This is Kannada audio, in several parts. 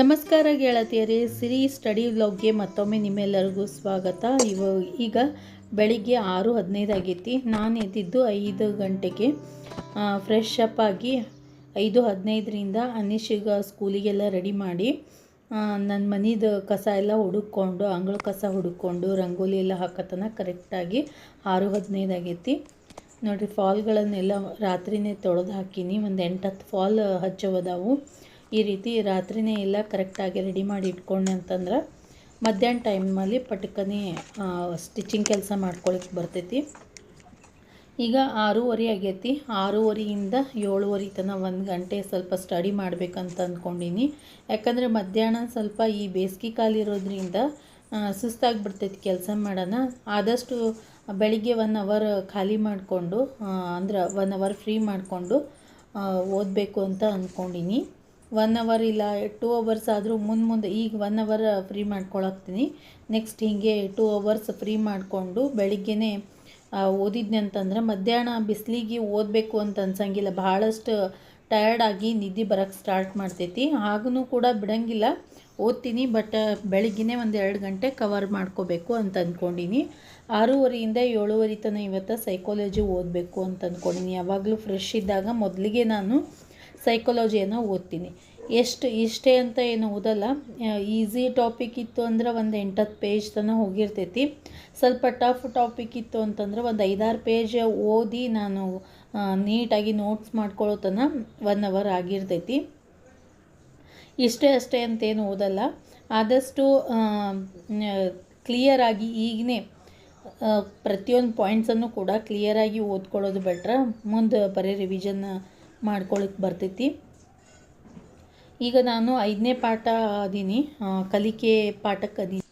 ನಮಸ್ಕಾರ ಗೆಳತಿಯರೇ ಸಿರಿ ಸ್ಟಡಿ ವ್ಲಾಗ್ಗೆ ಮತ್ತೊಮ್ಮೆ ನಿಮ್ಮೆಲ್ಲರಿಗೂ ಸ್ವಾಗತ. ಇವ, ಈಗ ಬೆಳಿಗ್ಗೆ ಆರು ಹದಿನೈದು ಆಗೈತಿ. ನಾನು ಎದ್ದಿದ್ದು ಐದು ಗಂಟೆಗೆ ಫ್ರೆಶ್ ಅಪ್ ಆಗಿ ಐದು ಹದಿನೈದರಿಂದ ಅನಿಶಿಗ ಸ್ಕೂಲಿಗೆಲ್ಲ ರೆಡಿ ಮಾಡಿ ನನ್ನ ಮನೆದು ಕಸ ಎಲ್ಲ ಹುಡುಕೊಂಡು ಅಂಗಳ ಕಸ ಹುಡುಕೊಂಡು ರಂಗೋಲಿ ಎಲ್ಲ ಹಾಕತನ ಕರೆಕ್ಟಾಗಿ ಆರು ಹದಿನೈದು ಆಗೈತಿ. ನೋಡಿರಿ ಫಾಲ್ಗಳನ್ನೆಲ್ಲ ರಾತ್ರಿನೇ ತೊಳೆದು ಹಾಕೀನಿ. ಒಂದು ಎಂಟು ಹತ್ತು ಫಾಲ್ ಹಚ್ಚವದಾವು. ಈ ರೀತಿ ರಾತ್ರಿನೇ ಎಲ್ಲ ಕರೆಕ್ಟಾಗಿ ರೆಡಿ ಮಾಡಿ ಇಟ್ಕೊಂಡೆ ಅಂತಂದ್ರೆ ಮಧ್ಯಾಹ್ನ ಟೈಮಲ್ಲಿ ಪಟಕನೆ ಸ್ಟಿಚಿಂಗ್ ಕೆಲಸ ಮಾಡ್ಕೊಳಕ್ಕೆ ಬರ್ತೈತಿ. ಈಗ ಆರೂವರೆ ಆಗೈತಿ. ಆರೂವರೆಯಿಂದ ಏಳುವರೆ ತನಕ ಒಂದು ಗಂಟೆ ಸ್ವಲ್ಪ ಸ್ಟಡಿ ಮಾಡಬೇಕಂತ ಅಂದ್ಕೊಂಡೀನಿ ಯಾಕಂದರೆ ಮಧ್ಯಾಹ್ನ ಸ್ವಲ್ಪ ಈ ಬೇಸಿಗೆ ಕಾಲ ಇರೋದ್ರಿಂದ ಸುಸ್ತಾಗಿಬಿಡ್ತೈತಿ ಕೆಲಸ ಮಾಡೋಣ ಆದಷ್ಟು ಬೆಳಿಗ್ಗೆ ಒನ್ ಅವರ್ ಖಾಲಿ ಮಾಡಿಕೊಂಡು ಅಂದ್ರೆ ಒನ್ ಅವರ್ ಫ್ರೀ ಮಾಡಿಕೊಂಡು ಓದಬೇಕು ಅಂತ ಅಂದ್ಕೊಂಡೀನಿ ಒನ್ ಅವರ್ ಇಲ್ಲ ಟೂ ಅವರ್ಸ್ ಆದರೂ ಮುಂದೆ ಮುಂದೆ ಈಗ ಒನ್ ಅವರ್ ಫ್ರೀ ಮಾಡ್ಕೊಳಕ್ತೀನಿ. ನೆಕ್ಸ್ಟ್ ಹೀಗೆ ಟೂ ಅವರ್ಸ್ ಫ್ರೀ ಮಾಡಿಕೊಂಡು ಬೆಳಿಗ್ಗೆನೇ ಓದಿದ್ನೆ ಅಂತಂದ್ರೆ ಮಧ್ಯಾಹ್ನ ಬಿಸಿಲಿಗೆ ಓದಬೇಕು ಅಂತ ಅನ್ಸಂಗಿಲ್ಲ. ಭಾಳಷ್ಟು ಟಯರ್ಡಾಗಿ ನಿದ್ದೆ ಬರೋಕ್ಕೆ ಸ್ಟಾರ್ಟ್ ಮಾಡ್ತೈತಿ. ಹಾಗೂ ಕೂಡ ಬಿಡಂಗಿಲ್ಲ. ಓದ್ತೀನಿ ಬಟ್ ಬೆಳಿಗ್ಗೆ ಒಂದು ಎರಡು ಗಂಟೆ ಕವರ್ ಮಾಡ್ಕೋಬೇಕು ಅಂತ ಅಂದ್ಕೊಂಡಿನಿ ಆರೂವರೆಯಿಂದ ಏಳುವರೆ ತನಕ ಇವತ್ತು ಸೈಕಾಲಜಿ ಓದಬೇಕು ಅಂತ ಅಂದ್ಕೊಂಡಿನಿ ಯಾವಾಗಲೂ ಫ್ರೆಶ್ ಇದ್ದಾಗ ಮೊದಲಿಗೆ ನಾನು ಸೈಕಾಲಜಿಯನ್ನು ಓದ್ತೀನಿ. ಎಷ್ಟು, ಇಷ್ಟೇ ಅಂತ ಏನು ಓದಲ್ಲ. ಈಸಿ ಟಾಪಿಕ್ ಇತ್ತು ಅಂದ್ರೆ ಒಂದು ಎಂಟತ್ತು ಪೇಜ್ ತನಕ ಹೋಗಿರ್ತೈತಿ. ಸ್ವಲ್ಪ ಟಫ್ ಟಾಪಿಕ್ ಇತ್ತು ಅಂತಂದ್ರೆ ಒಂದು ಐದಾರು ಪೇಜ್ ಓದಿ ನಾನು ನೀಟಾಗಿ ನೋಟ್ಸ್ ಮಾಡ್ಕೊಳ್ಳೋ ತನಕ ಒನ್ ಅವರ್ ಆಗಿರ್ತೈತಿ. ಇಷ್ಟೇ ಅಷ್ಟೇ ಅಂತೇನು ಓದಲ್ಲ. ಆದಷ್ಟು ಕ್ಲಿಯರಾಗಿ ಈಗನೇ ಪ್ರತಿಯೊಂದು ಪಾಯಿಂಟ್ಸನ್ನು ಕೂಡ ಕ್ಲಿಯರಾಗಿ ಓದ್ಕೊಳ್ಳೋದು ಬೆಟ್ರ ಮುಂದೆ ಬರೀ ರಿವಿಷನ್ ಮಾಡ್ಕೊಳಕ್ಕೆ ಬರ್ತೈತಿ. ಈಗ ನಾನು ಐದನೇ ಪಾಠ ಅದೀನಿ. ಕಲಿಕೆ ಪಾಠಕ್ಕೆ ಅದೀನಿ.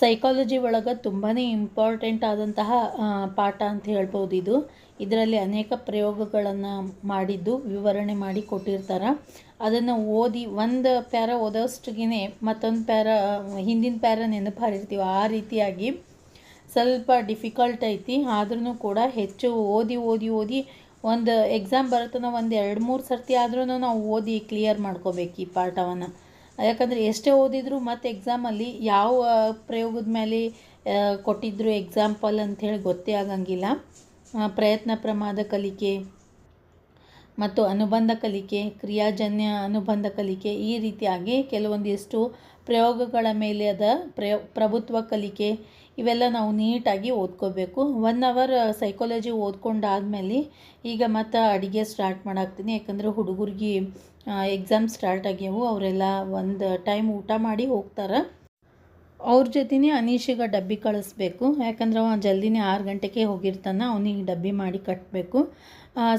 ಸೈಕಾಲಜಿ ಒಳಗೆ ತುಂಬಾ ಇಂಪಾರ್ಟೆಂಟ್ ಆದಂತಹ ಪಾಠ ಅಂತ ಹೇಳ್ಬೋದು ಇದು. ಇದರಲ್ಲಿ ಅನೇಕ ಪ್ರಯೋಗಗಳನ್ನು ಮಾಡಿದ್ದು ವಿವರಣೆ ಮಾಡಿ ಕೊಟ್ಟಿರ್ತಾರೆ. ಅದನ್ನು ಓದಿ ಒಂದು ಪ್ಯಾರ ಓದೋಷ್ಟಿಗೆ ಮತ್ತೊಂದು ಪ್ಯಾರ, ಹಿಂದಿನ ಪ್ಯಾರ ನೆನಪು ಹಾರಿರ್ತೀವಿ. ಆ ರೀತಿಯಾಗಿ ಸ್ವಲ್ಪ ಡಿಫಿಕಲ್ಟ್ ಐತಿ. ಆದ್ರೂ ಕೂಡ ಹೆಚ್ಚು ಓದಿ ಓದಿ ಓದಿ ಒಂದು ಎಕ್ಸಾಮ್ ಬರುತ್ತನ ಒಂದು ಎರಡು ಮೂರು ಸರ್ತಿ ಆದ್ರೂ ನಾವು ಓದಿ ಕ್ಲಿಯರ್ ಮಾಡ್ಕೋಬೇಕು ಈ ಪಾಠವನ್ನು. ಯಾಕಂದರೆ ಎಷ್ಟೇ ಓದಿದರೂ ಮತ್ತು ಎಕ್ಸಾಮಲ್ಲಿ ಯಾವ ಪ್ರಯೋಗದ ಮೇಲೆ ಕೊಟ್ಟಿದ್ರು ಎಕ್ಸಾಂಪಲ್ ಅಂಥೇಳಿ ಗೊತ್ತೇ ಆಗಂಗಿಲ್ಲ. ಪ್ರಯತ್ನ ಪ್ರಮಾದ ಕಲಿಕೆ ಮತ್ತು ಅನುಬಂಧ ಕಲಿಕೆ, ಕ್ರಿಯಾಜನ್ಯ ಅನುಬಂಧ ಕಲಿಕೆ ಈ ರೀತಿಯಾಗಿ ಕೆಲವೊಂದಿಷ್ಟು ಪ್ರಯೋಗಗಳ ಮೇಲೆ ಅದ ಪ್ರಯೋ, ಪ್ರಭುತ್ವ ಕಲಿಕೆ ಇವೆಲ್ಲ ನಾವು ನೀಟಾಗಿ ಓದ್ಕೋಬೇಕು. ಒನ್ ಅವರ್ ಸೈಕಾಲಜಿ ಓದ್ಕೊಂಡಾದ್ಮೇಲೆ ಈಗ ಮತ್ತು ಅಡುಗೆ ಸ್ಟಾರ್ಟ್ ಮಾಡಾಕ್ತೀನಿ. ಯಾಕಂದರೆ ಹುಡುಗರಿಗೆ ಎಕ್ಸಾಮ್ ಸ್ಟಾರ್ಟ್ ಆಗ್ಯಾವು. ಅವರೆಲ್ಲ ಒಂದು ಟೈಮ್ ಊಟ ಮಾಡಿ ಹೋಗ್ತಾರೆ. ಅವ್ರ ಜೊತೆನೇ ಅನೀಶಿಗೆ ಡಬ್ಬಿ ಕಳಿಸ್ಬೇಕು. ಯಾಕಂದ್ರೆ ಅವ ಜಲ್ದಿನೇ ಆರು ಗಂಟೆಗೆ ಹೋಗಿರ್ತಾನೆ. ಅವನಿಗೆ ಡಬ್ಬಿ ಮಾಡಿ ಕಟ್ಟಬೇಕು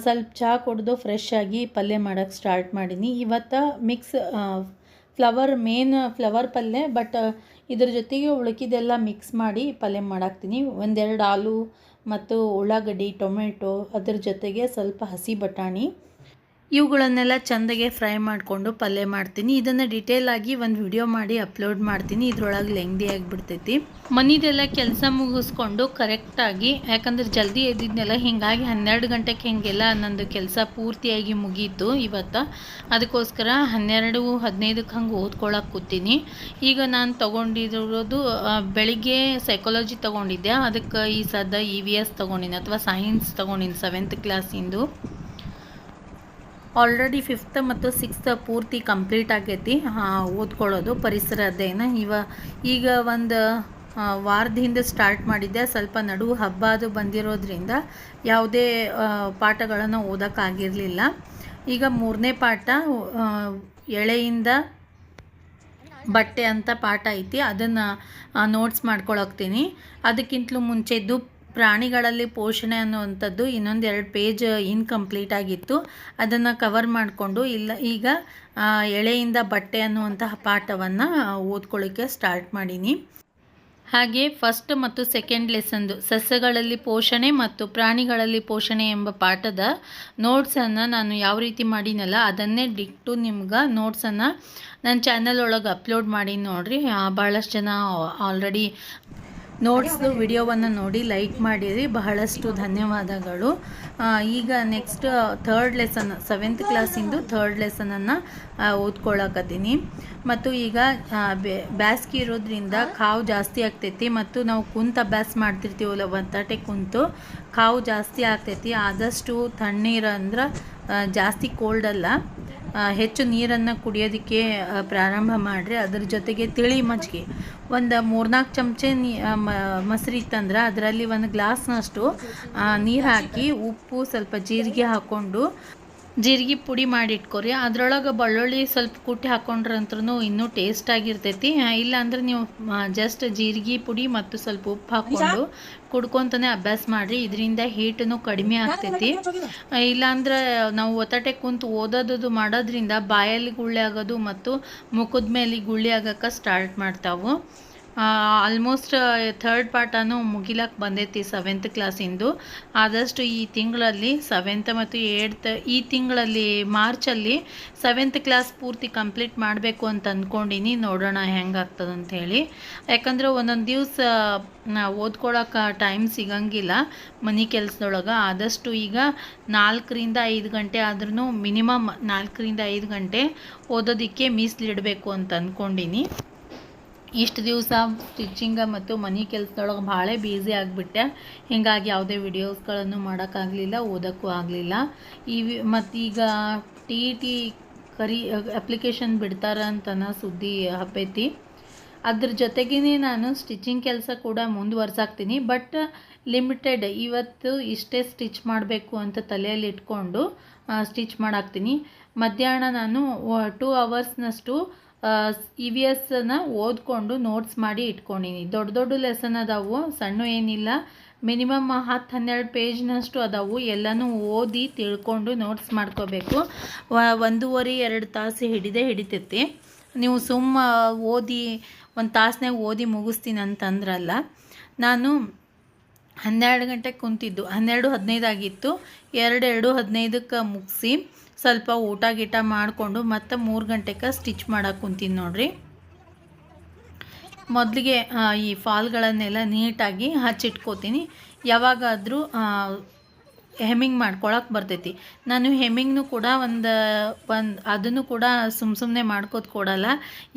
ಸ್ವಲ್ಪ ಚಹಾ ಕುಡ್ದು ಫ್ರೆಶ್ ಆಗಿ ಪಲ್ಯ ಮಾಡೋಕ್ಕೆ ಸ್ಟಾರ್ಟ್ ಮಾಡೀನಿ. ಇವತ್ತು ಮಿಕ್ಸ್ ಫ್ಲವರ್ ಮೇನ್ ಫ್ಲವರ್ ಪಲ್ಯ ಬಟ್ ಇದ್ರ ಜೊತೆಗೆ ಉಳಕಿದೆಲ್ಲ ಮಿಕ್ಸ್ ಮಾಡಿ ಪಲ್ಯ ಮಾಡಾಕ್ತೀನಿ. ಒಂದೆರಡು ಆಲೂ ಮತ್ತು ಉಳ್ಳಾಗಡ್ಡಿ, ಟೊಮೆಟೊ ಅದ್ರ ಜೊತೆಗೆ ಸ್ವಲ್ಪ ಹಸಿ ಬಟಾಣಿ. ಇವುಗಳನ್ನೆಲ್ಲ ಚೆಂದಾಗೆ ಫ್ರೈ ಮಾಡಿಕೊಂಡು ಪಲ್ಯ ಮಾಡ್ತೀನಿ. ಇದನ್ನು ಡಿಟೇಲ್ ಆಗಿ ಒಂದು ವಿಡಿಯೋ ಮಾಡಿ ಅಪ್ಲೋಡ್ ಮಾಡ್ತೀನಿ. ಇದ್ರೊಳಗೆ ಲೆಂಗ್ದಿ ಆಗಿಬಿಡ್ತೈತಿ ಮನಿದೆಲ್ಲ ಕೆಲಸ ಮುಗಿಸ್ಕೊಂಡು ಕರೆಕ್ಟಾಗಿ ಯಾಕಂದ್ರೆ ಜಲ್ದಿ ಎದ್ದಿದ್ನೆಲ್ಲ ಹಿಂಗಾಗಿ ಹನ್ನೆರಡು ಗಂಟೆಗೆ ಹೀಗೆಲ್ಲ ನಂದು ಕೆಲಸ ಪೂರ್ತಿಯಾಗಿ ಮುಗೀತು ಇವತ್ತು. ಅದಕ್ಕೋಸ್ಕರ ಹನ್ನೆರಡು ಹದಿನೈದಕ್ಕೆ ಹಂಗೆ ಓದ್ಕೊಳ್ಳೋಕೆ ಕೂತೀನಿ. ಈಗ ನಾನು ತೊಗೊಂಡಿರೋದು ಬೆಳಿಗ್ಗೆ ಸೈಕಾಲಜಿ ತೊಗೊಂಡಿದ್ದೆ. ಅದಕ್ಕೆ ಈ ಸದ್ದ ಇ ವಿ ಎಸ್ ತೊಗೊಂಡಿನಿ, ಅಥವಾ ಸೈನ್ಸ್ ತೊಗೊಂಡಿನಿ ಸೆವೆಂತ್ ಕ್ಲಾಸಿಂದು ಆಲ್ರೆಡಿ ಫಿಫ್ತ್ ಮತ್ತು ಸಿಕ್ಸ್ತ್ ಪೂರ್ತಿ ಕಂಪ್ಲೀಟ್ ಆಗೈತಿ. ಓದ್ಕೊಳ್ಳೋದು, ಪರಿಸರ ಅಧ್ಯಯನ. ಇವ, ಈಗ ಒಂದು ವಾರದ ಹಿಂದೆ ಸ್ಟಾರ್ಟ್ ಮಾಡಿದ್ದೆ. ಸ್ವಲ್ಪ ನಡುವು ಹಬ್ಬ ಅದು ಬಂದಿರೋದ್ರಿಂದ ಯಾವುದೇ ಪಾಠಗಳನ್ನು ಓದೋಕ್ಕಾಗಿರಲಿಲ್ಲ ಈಗ ಮೂರನೇ ಪಾಠ ಎಳೆಯಿಂದ ಬಟ್ಟೆ ಅಂತ ಪಾಠ ಐತಿ. ಅದನ್ನು ನೋಟ್ಸ್ ಮಾಡ್ಕೊಳಕ್ತೀನಿ ಅದಕ್ಕಿಂತಲೂ ಮುಂಚೆದ್ದು ಪ್ರಾಣಿಗಳಲ್ಲಿ ಪೋಷಣೆ ಅನ್ನುವಂಥದ್ದು ಇನ್ನೊಂದು ಎರಡು ಪೇಜ್ ಇನ್ಕಂಪ್ಲೀಟ್ ಆಗಿತ್ತು. ಅದನ್ನು ಕವರ್ ಮಾಡಿಕೊಂಡು ಇಲ್ಲ, ಈಗ ಎಳೆಯಿಂದ ಬಟ್ಟೆ ಅನ್ನುವಂತಹ ಪಾಠವನ್ನು ಓದ್ಕೊಳ್ಳೋಕ್ಕೆ ಸ್ಟಾರ್ಟ್ ಮಾಡೀನಿ. ಹಾಗೆ ಫಸ್ಟ್ ಮತ್ತು ಸೆಕೆಂಡ್ ಲೆಸನ್ದು ಸಸ್ಯಗಳಲ್ಲಿ ಪೋಷಣೆ ಮತ್ತು ಪ್ರಾಣಿಗಳಲ್ಲಿ ಪೋಷಣೆ ಎಂಬ ಪಾಠದ ನೋಟ್ಸನ್ನು ನಾನು ಯಾವ ರೀತಿ ಮಾಡೀನಲ್ಲ, ಅದನ್ನೇ ಡಿಕ್ಟು ನಿಮ್ಗೆ ನೋಟ್ಸನ್ನು ನನ್ನ ಚಾನಲ್ ಒಳಗೆ ಅಪ್ಲೋಡ್ ಮಾಡಿ ನೋಡಿರಿ. ಭಾಳಷ್ಟು ಜನ ಆಲ್ರೆಡಿ ನೋಟ್ಸ್ದು ವಿಡಿಯೋವನ್ನು ನೋಡಿ, ಲೈಕ್ ಮಾಡಿರಿ. ಬಹಳಷ್ಟು ಧನ್ಯವಾದಗಳು. ಈಗ ನೆಕ್ಸ್ಟ್ ಥರ್ಡ್ ಲೆಸನ್ ಸೆವೆಂತ್ ಕ್ಲಾಸಿಂದು ಥರ್ಡ್ ಲೆಸನನ್ನು ಓದ್ಕೊಳಕತ್ತೀನಿ. ಮತ್ತು ಈಗ ಬ್ಯಾಸ್ಗೆ ಇರೋದ್ರಿಂದ ಕಾವು ಜಾಸ್ತಿ ಆಗ್ತೈತಿ ಮತ್ತು ನಾವು ಕುಂತ ಅಭ್ಯಾಸ ಮಾಡ್ತಿರ್ತೀವಲ್ಲ ಒಂತಾಟೆ ಕುಂತು, ಕಾವು ಜಾಸ್ತಿ ಆಗ್ತೈತಿ. ಆದಷ್ಟು ತಣ್ಣೀರು ಅಂದ್ರೆ ಜಾಸ್ತಿ ಕೋಲ್ಡ್ ಅಲ್ಲ. ಹೆಚ್ಚು ನೀರನ್ನು ಕುಡಿಯೋದಕ್ಕೆ ಪ್ರಾರಂಭ ಮಾಡಿರಿ. ಅದ್ರ ಜೊತೆಗೆ ತಿಳಿ ಮಜ್ಜಿಗೆ. ಒಂದು ಮೂರ್ನಾಲ್ಕು ಚಮಚೆ ನೀ ಮೊಸರಿ ಇತ್ತಂದ್ರೆ ಅದರಲ್ಲಿ ಒಂದು ಗ್ಲಾಸ್ನಷ್ಟು ನೀರು ಹಾಕಿ ಉಪ್ಪು ಸ್ವಲ್ಪ ಜೀರಿಗೆ ಹಾಕ್ಕೊಂಡು ಜೀರಿಗೆ ಪುಡಿ ಮಾಡಿ ಅದರೊಳಗೆ ಬೆಳ್ಳುಳ್ಳಿ ಸ್ವಲ್ಪ ಕುಟ್ಟಿ ಹಾಕ್ಕೊಂಡ್ರಂತ್ರೂ ಇನ್ನೂ ಟೇಸ್ಟ್ ಇಲ್ಲಾಂದ್ರೆ ನೀವು ಜಸ್ಟ್ ಜೀರಿಗೆ ಪುಡಿ ಮತ್ತು ಸ್ವಲ್ಪ ಉಪ್ಪು ಹಾಕ್ಕೊಂಡು ಕುಡ್ಕೊಂತಾನೆ ಅಭ್ಯಾಸ ಮಾಡ್ರಿ ಇದರಿಂದ ಹೀಟನ್ನು ಕಡಿಮೆ ಆಗ್ತೈತಿ. ಇಲ್ಲಾಂದ್ರೆ ನಾವು ಒತ್ತಟೆ ಕುಂತು ಓದೋದು ಮಾಡೋದ್ರಿಂದ ಬಾಯಲ್ಲಿ ಗುಳ್ಳೆ ಆಗೋದು ಮತ್ತು ಮುಖದ ಮೇಲೆ ಗುಳ್ಳೆ ಆಗಕ್ಕೆ ಸ್ಟಾರ್ಟ್ ಮಾಡ್ತಾವು. ಆಲ್ಮೋಸ್ಟ್ ಥರ್ಡ್ ಪಾಠನೂ ಮುಗಿಲಕ್ಕೆ ಬಂದೈತಿ ಸೆವೆಂತ್ ಕ್ಲಾಸಿಂದು ಆದಷ್ಟು ಈ ತಿಂಗಳಲ್ಲಿ ಸೆವೆಂತ್ ಮತ್ತು ಏಡ್ತ್ ಈ ತಿಂಗಳಲ್ಲಿ ಮಾರ್ಚಲ್ಲಿ ಸೆವೆಂತ್ ಕ್ಲಾಸ್ ಪೂರ್ತಿ ಕಂಪ್ಲೀಟ್ ಮಾಡಬೇಕು ಅಂತ ಅಂದ್ಕೊಂಡಿನಿ ನೋಡೋಣ ಹೆಂಗಾಗ್ತದೆ ಅಂತ ಹೇಳಿ. ಯಾಕಂದ್ರೆ ಒಂದೊಂದು ದಿವಸ ಓದ್ಕೊಳಕ್ಕೆ ಟೈಮ್ ಸಿಗಂಗಿಲ್ಲ ಮನೆ ಕೆಲಸದೊಳಗೆ. ಆದಷ್ಟು ಈಗ ನಾಲ್ಕರಿಂದ ಐದು ಗಂಟೆ ಆದ್ರೂ ಮಿನಿಮಮ್ ನಾಲ್ಕರಿಂದ ಐದು ಗಂಟೆ ಓದೋದಕ್ಕೆ ಮೀಸಲಿಡಬೇಕು ಅಂತ ಅಂದ್ಕೊಂಡಿನಿ ಇಷ್ಟು ದಿವಸ ಸ್ಟಿಚಿಂಗ ಮತ್ತು ಮನೆ ಕೆಲಸದೊಳಗೆ ಭಾಳ ಬ್ಯುಸಿ ಆಗಿಬಿಟ್ಟೆ. ಹೀಗಾಗಿ ಯಾವುದೇ ವಿಡಿಯೋಸ್ಗಳನ್ನು ಮಾಡೋಕ್ಕಾಗಲಿಲ್ಲ, ಓದೋಕ್ಕೂ ಆಗಲಿಲ್ಲ. ಈ ಮತ್ತೀಗ ಟಿ ಟಿ ಕರಿ ಅಪ್ಲಿಕೇಶನ್ ಬಿಡ್ತಾರ ಅಂತನ ಸುದ್ದಿ ಹಬ್ಬೈತಿ. ಅದ್ರ ಜೊತೆಗೇ ನಾನು ಸ್ಟಿಚಿಂಗ್ ಕೆಲಸ ಕೂಡ ಮುಂದುವರ್ಸಾಕ್ತೀನಿ. ಬಟ್ ಲಿಮಿಟೆಡ್ ಇವತ್ತು ಇಷ್ಟೇ ಸ್ಟಿಚ್ ಮಾಡಬೇಕು ಅಂತ ತಲೆಯಲ್ಲಿ ಇಟ್ಕೊಂಡು ಸ್ಟಿಚ್ ಮಾಡಾಕ್ತೀನಿ. ಮಧ್ಯಾಹ್ನ ನಾನು ಟೂ ಅವರ್ಸ್ನಷ್ಟು ಇ ವಿ ಎಸ್ನ ಓದ್ಕೊಂಡು ನೋಟ್ಸ್ ಮಾಡಿ ಇಟ್ಕೊಂಡಿನಿ. ದೊಡ್ಡ ದೊಡ್ಡ ಲೆಸನ್ ಅದಾವು, ಸಣ್ಣ ಏನಿಲ್ಲ. ಮಿನಿಮಮ್ ಹತ್ತು ಹನ್ನೆರಡು ಪೇಜ್ನಷ್ಟು ಅದಾವು. ಎಲ್ಲನೂ ಓದಿ ತಿಳ್ಕೊಂಡು ನೋಟ್ಸ್ ಮಾಡ್ಕೋಬೇಕು. ಒಂದೂವರೆ ಎರಡು ತಾಸು ಹಿಡಿದೇ ಹಿಡಿತೈತಿ. ನೀವು ಸುಮ್ಮ ಓದಿ, ಒಂದು ತಾಸನ್ಯಾಗ ಓದಿ ಮುಗಿಸ್ತೀನಿ ಅಂತಂದ್ರಲ್ಲ ನಾನು ಹನ್ನೆರಡು ಗಂಟೆಗೆ ಕುಂತಿದ್ದು. ಹನ್ನೆರಡು ಹದಿನೈದು ಆಗಿತ್ತು. ಎರಡು ಎರಡು ಹದಿನೈದಕ್ಕೆ ಮುಗಿಸಿ ಸ್ವಲ್ಪ ಊಟ ಗೀಟ ಮಾಡಿಕೊಂಡು ಮತ್ತೆ ಮೂರು ಗಂಟೆಗೆ ಸ್ಟಿಚ್ ಮಾಡೋಕೆ ಕುಂತೀನಿ ನೋಡಿರಿ. ಮೊದಲಿಗೆ ಈ ಫಾಲ್ಗಳನ್ನೆಲ್ಲ ನೀಟಾಗಿ ಹಚ್ಚಿಟ್ಕೋತೀನಿ. ಯಾವಾಗಾದರೂ ಹೆಮ್ಮಿಂಗ್ ಮಾಡ್ಕೊಳಕ್ಕೆ ಬರ್ತೈತಿ. ನಾನು ಹೆಮ್ಮಿಂಗ್ನು ಕೂಡ ಒಂದು ಒಂದು ಅದನ್ನು ಕೂಡ ಸುಮ್ಮ ಸುಮ್ಮನೆ ಮಾಡ್ಕೋದು ಕೊಡಲ್ಲ.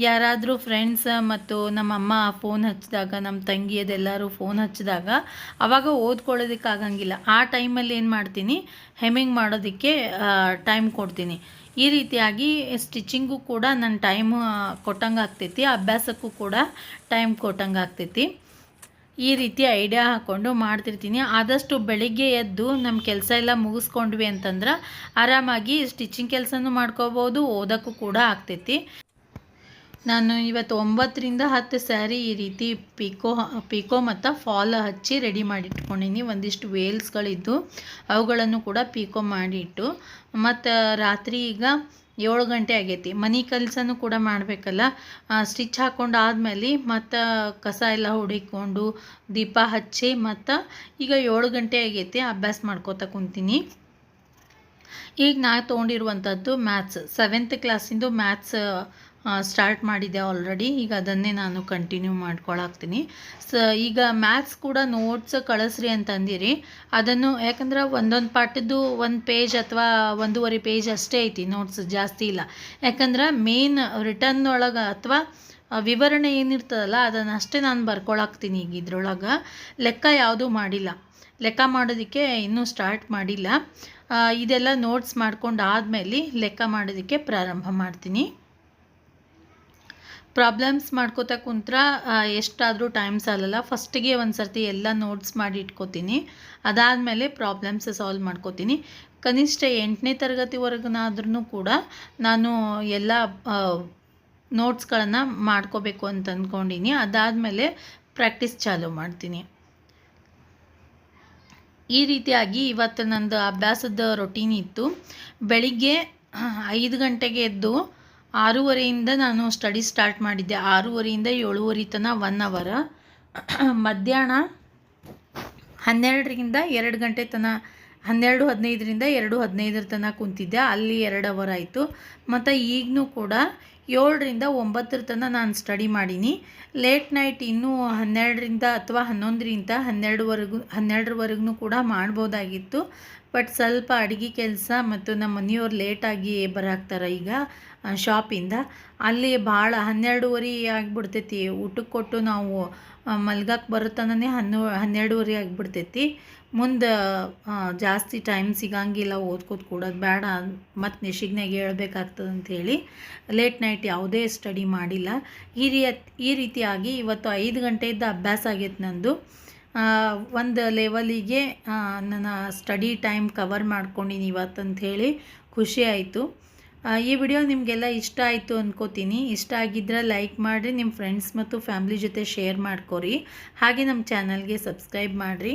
ಯಾರಾದರೂ ಫ್ರೆಂಡ್ಸ್ ಮತ್ತು ನಮ್ಮ ಅಮ್ಮ ಫೋನ್ ಹಚ್ಚಿದಾಗ ನಮ್ಮ ತಂಗಿಯದೆಲ್ಲರೂ ಫೋನ್ ಹಚ್ಚಿದಾಗ, ಅವಾಗ ಓದ್ಕೊಳ್ಳೋದಕ್ಕಾಗಂಗಿಲ್ಲ ಆ ಟೈಮಲ್ಲಿ ಏನು ಮಾಡ್ತೀನಿ? ಹೆಮ್ಮಿಂಗ್ ಮಾಡೋದಕ್ಕೆ ಟೈಮ್ ಕೊಡ್ತೀನಿ. ಈ ರೀತಿಯಾಗಿ ಸ್ಟಿಚಿಂಗು ಕೂಡ ನನ್ನ ಟೈಮ್ ಕೊಟ್ಟಂಗೆ ಆಗ್ತೈತಿ. ಅಭ್ಯಾಸಕ್ಕೂ ಕೂಡ ಟೈಮ್ ಕೊಟ್ಟಂಗೆ ಆಗ್ತೈತಿ. ಈ ರೀತಿ ಐಡಿಯಾ ಹಾಕ್ಕೊಂಡು ಮಾಡ್ತಿರ್ತೀನಿ. ಆದಷ್ಟು ಬೆಳಿಗ್ಗೆ ಎದ್ದು ನಮ್ಮ ಕೆಲಸ ಎಲ್ಲ ಮುಗಿಸ್ಕೊಂಡ್ವಿ ಅಂತಂದ್ರೆ ಆರಾಮಾಗಿ ಸ್ಟಿಚಿಂಗ್ ಕೆಲಸನೂ ಮಾಡ್ಕೋಬೋದು, ಓದೋಕ್ಕೂ ಕೂಡ ಆಗ್ತೈತಿ. ನಾನು ಇವತ್ತು ಒಂಬತ್ತರಿಂದ ಹತ್ತು ಸ್ಯಾರಿ ಈ ರೀತಿ ಪಿಕೋ ಪಿಕೋ ಮತ್ತು ಫಾಲ್ ಹಚ್ಚಿ ರೆಡಿ ಮಾಡಿಟ್ಕೊಂಡಿನಿ. ಒಂದಿಷ್ಟು ವೇಲ್ಸ್ಗಳಿದ್ದು ಅವುಗಳನ್ನು ಕೂಡ ಪಿಕೋ ಮಾಡಿಟ್ಟು, ಮತ್ತು ರಾತ್ರಿ ಈಗ ಏಳು ಗಂಟೆ ಆಗೈತಿ. ಮನೆ ಕೆಲಸನೂ ಕೂಡ ಮಾಡಬೇಕಲ್ಲ. ಸ್ಟಿಚ್ ಹಾಕ್ಕೊಂಡು ಆದಮೇಲೆ ಮತ್ತು ಕಸ ಎಲ್ಲ ಹುಡಿಕೊಂಡು ದೀಪ ಹಚ್ಚಿ ಮತ್ತು ಈಗ ಏಳು ಗಂಟೆ ಆಗೈತಿ. ಅಭ್ಯಾಸ ಮಾಡ್ಕೋತ ಕುಂತೀನಿ. ಈಗ ನಾ ತೊಗೊಂಡಿರುವಂಥದ್ದು ಮ್ಯಾಥ್ಸ್ ಸೆವೆಂತ್ ಕ್ಲಾಸಿಂದು ಮ್ಯಾಥ್ಸ್ ಸ್ಟಾರ್ಟ್ ಮಾಡಿದ್ದೆ ಆಲ್ರೆಡಿ ಈಗ ಅದನ್ನೇ ನಾನು ಕಂಟಿನ್ಯೂ ಮಾಡ್ಕೊಳಾಕ್ತೀನಿ ಸ ಈಗ ಮ್ಯಾಥ್ಸ್ ಕೂಡ ನೋಟ್ಸ್ ಕಳಿಸ್ರಿ ಅಂತಂದಿರಿ. ಅದನ್ನು ಯಾಕಂದ್ರೆ ಒಂದೊಂದು ಪಾಠದ್ದು ಒಂದು ಪೇಜ್ ಅಥವಾ ಒಂದೂವರೆ ಪೇಜ್ ಅಷ್ಟೇ ಐತಿ ನೋಟ್ಸ್ ಜಾಸ್ತಿ ಇಲ್ಲ. ಯಾಕಂದ್ರೆ ಮೇನ್ ರಿಟರ್ನ್ ಒಳಗೆ ಅಥವಾ ವಿವರಣೆ ಏನಿರ್ತದಲ್ಲ, ಅದನ್ನು ಅಷ್ಟೇ ನಾನು ಬರ್ಕೊಳಾಕ್ತೀನಿ ಈಗ ಇದ್ರೊಳಗೆ. ಲೆಕ್ಕ ಯಾವುದೂ ಮಾಡಿಲ್ಲ. ಲೆಕ್ಕ ಮಾಡೋದಕ್ಕೆ ಇನ್ನೂ ಸ್ಟಾರ್ಟ್ ಮಾಡಿಲ್ಲ. ಇದೆಲ್ಲ ನೋಟ್ಸ್ ಮಾಡ್ಕೊಂಡು ಆದಮೇಲೆ ಲೆಕ್ಕ ಮಾಡೋದಕ್ಕೆ ಪ್ರಾರಂಭ ಮಾಡ್ತೀನಿ. ಪ್ರಾಬ್ಲಮ್ಸ್ ಮಾಡ್ಕೋತಾ ಕುಂತ್ರ ಎಷ್ಟಾದರೂ ಟೈಮ್ ಸಾಲಲ್ಲ. ಫಸ್ಟಿಗೆ ಒಂದು ಸರ್ತಿ ಎಲ್ಲ ನೋಟ್ಸ್ ಮಾಡಿ ಇಟ್ಕೋತೀನಿ. ಅದಾದಮೇಲೆ ಪ್ರಾಬ್ಲಮ್ಸ್ ಸಾಲ್ವ್ ಮಾಡ್ಕೋತೀನಿ. ಕನಿಷ್ಠ ಎಂಟನೇ ತರಗತಿವರೆಗನಾದ್ರೂ ಕೂಡ ನಾನು ಎಲ್ಲ ನೋಟ್ಸ್ಗಳನ್ನು ಮಾಡ್ಕೋಬೇಕು ಅಂತ ಅಂದ್ಕೊಂಡಿನಿ ಅದಾದಮೇಲೆ ಪ್ರಾಕ್ಟೀಸ್ ಚಾಲೂ ಮಾಡ್ತೀನಿ. ಈ ರೀತಿಯಾಗಿ ಇವತ್ತು ನಂದು ಅಭ್ಯಾಸದ ರೊಟೀನ್ ಇತ್ತು. ಬೆಳಿಗ್ಗೆ ಐದು ಗಂಟೆಗೆ ಎದ್ದು ಆರೂವರೆಯಿಂದ ನಾನು ಸ್ಟಡಿ ಸ್ಟಾರ್ಟ್ ಮಾಡಿದ್ದೆ. ಆರೂವರೆಯಿಂದ ಏಳುವರೆ ತನ ಒನ್ ಅವರ ಮಧ್ಯಾಹ್ನ ಹನ್ನೆರಡರಿಂದ ಎರಡು ಗಂಟೆ ತನ, ಹನ್ನೆರಡು ಹದಿನೈದರಿಂದ ಎರಡು ಹದಿನೈದರ ತನಕ ಕುಂತಿದ್ದೆ. ಅಲ್ಲಿ ಎರಡು ಅವರ್ ಆಯಿತು. ಮತ್ತು ಈಗಲೂ ಕೂಡ ಏಳರಿಂದ ಒಂಬತ್ತರ ತನಕ ನಾನು ಸ್ಟಡಿ ಮಾಡೀನಿ. ಲೇಟ್ ನೈಟ್ ಇನ್ನೂ ಹನ್ನೆರಡರಿಂದ ಅಥವಾ ಹನ್ನೊಂದರಿಂದ ಹನ್ನೆರಡುವರೆಗೂ, ಹನ್ನೆರಡರವರೆಗೂ ಕೂಡ ಮಾಡ್ಬೋದಾಗಿತ್ತು. ಬಟ್ ಸ್ವಲ್ಪ ಅಡುಗೆ ಕೆಲಸ ಮತ್ತು ನಮ್ಮ ಮನೆಯವ್ರು ಲೇಟಾಗಿ ಬರಾಕ್ತಾರೆ ಈಗ ಶಾಪಿಂದ ಅಲ್ಲಿ ಭಾಳ ಹನ್ನೆರಡುವರೆ ಆಗಿಬಿಡ್ತೈತಿ. ಊಟಕ್ಕೆ ಕೊಟ್ಟು ನಾವು ಮಲ್ಗಕ್ಕೆ ಬರೋ ತನೇ ಹನ್ನೊ, ಹನ್ನೆರಡುವರೆ ಆಗಿಬಿಡ್ತೈತಿ. ಮುಂದೆ ಜಾಸ್ತಿ ಟೈಮ್ ಸಿಗಂಗಿಲ್ಲ, ಓದ್ಕೋತ ಕೂಡೋದು ಬೇಡ ಮತ್ತು ನಿಶಿಗ್ನಾಗ ಹೇಳ್ಬೇಕಾಗ್ತದೆ ಅಂಥೇಳಿ ಲೇಟ್ ನೈಟ್ ಯಾವುದೇ ಸ್ಟಡಿ ಮಾಡಿಲ್ಲ. ಈ ರೀತಿ ಈ ರೀತಿಯಾಗಿ ಇವತ್ತು ಐದು ಗಂಟೆಯಿಂದ ಅಭ್ಯಾಸ ಆಗೈತೆ ನಂದು. ಒಂದು ಲೆವೆಲಿಗೆ ನನ್ನ ಸ್ಟಡಿ ಟೈಮ್ ಕವರ್ ಮಾಡ್ಕೊಂಡಿನಿ ಇವತ್ತು ಅಂಥೇಳಿ ಖುಷಿ ಆಯಿತು. ಈ ವಿಡಿಯೋ ನಿಮಗೆಲ್ಲ ಇಷ್ಟ ಆಯಿತು ಅಂದ್ಕೋತೀನಿ ಇಷ್ಟ ಆಗಿದ್ದರೆ ಲೈಕ್ ಮಾಡಿರಿ ನಿಮ್ಮ ಫ್ರೆಂಡ್ಸ್ ಮತ್ತು ಫ್ಯಾಮ್ಲಿ ಜೊತೆ ಶೇರ್ ಮಾಡ್ಕೊರಿ. ಹಾಗೆ ನಮ್ಮ ಚಾನಲ್ಗೆ ಸಬ್ಸ್ಕ್ರೈಬ್ ಮಾಡಿರಿ.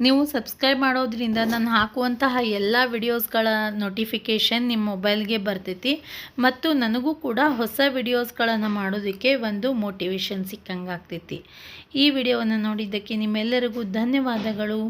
ನೀವು ಸಬ್ಸ್ಕ್ರೈಬ್ ಮಾಡೋದ್ರಿಂದ ನಾನು ಹಾಕುವಂತಹ ಎಲ್ಲ ವಿಡಿಯೋಸ್ಗಳ ನೋಟಿಫಿಕೇಷನ್ ನಿಮ್ಮ ಮೊಬೈಲ್ಗೆ ಬರ್ತೈತಿ ಮತ್ತು ನನಗೂ ಕೂಡ ಹೊಸ ವಿಡಿಯೋಸ್ಗಳನ್ನು ಮಾಡೋದಕ್ಕೆ ಒಂದು ಮೋಟಿವೇಶನ್ ಸಿಕ್ಕಂಗೆ ಆಗ್ತೈತಿ ಈ ವಿಡಿಯೋವನ್ನು ನೋಡಿದ್ದಕ್ಕೆ ನಿಮ್ಮೆಲ್ಲರಿಗೂ ಧನ್ಯವಾದಗಳು.